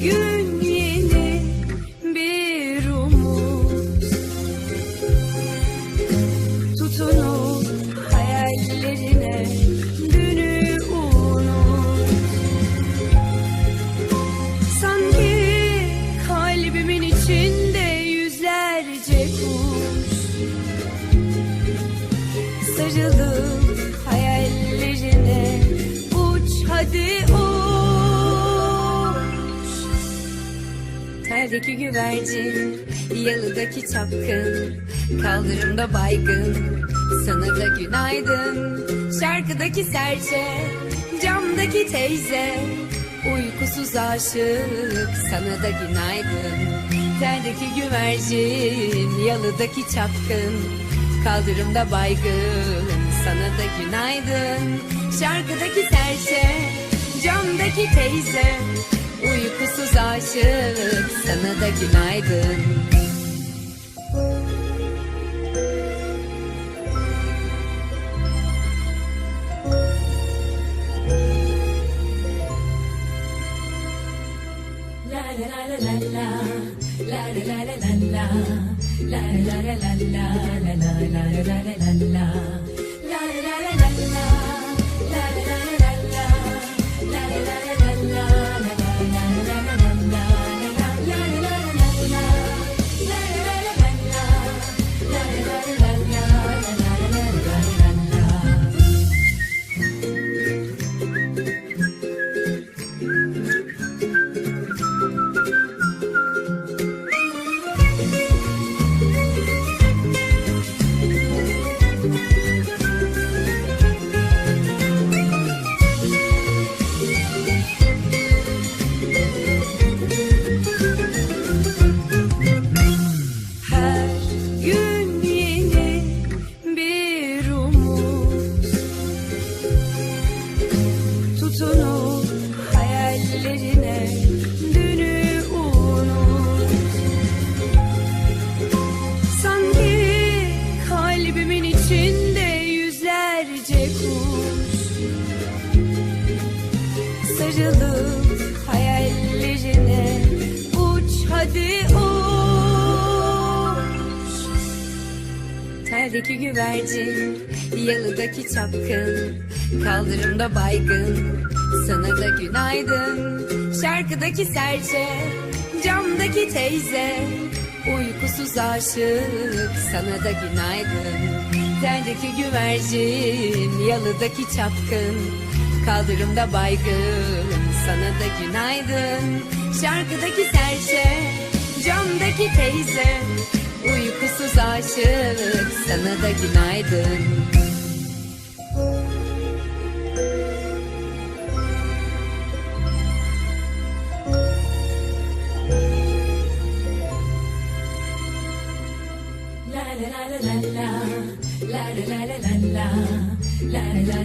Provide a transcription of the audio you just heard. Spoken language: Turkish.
gün yeni bir umut. Tutunul hayallerine dünü unut. Sanki kalbimin içinde yüzlerce kuş. Sarılıp Terdeki güvercin, yalıdaki çapkın Kaldırımda baygın, sana da günaydın Şarkıdaki serçe, camdaki teyze. Uykusuz aşık, sana da günaydın. Terdeki güvercin, yalıdaki çapkın Kaldırımda baygın, sana da günaydın Şarkıdaki serçe, camdaki teyze da günaydın La la la la la la La la la la la la La la la la la La la la la la la la La la Sarılıp hayallerine uç hadi uç. Terdeki güvercin, yalıdaki çapkın Kaldırımda baygın, sana da günaydın Şarkıdaki serçe, camdaki teyze. Uykusuz aşık, sana da günaydın. Terdeki güvercin, yalıdaki çapkın Kaldırımda baygın, sana da günaydın. Şarkıdaki serçe, camdaki teyze. Uykusuz aşık, sana da günaydın. La la la la la. La La la la la la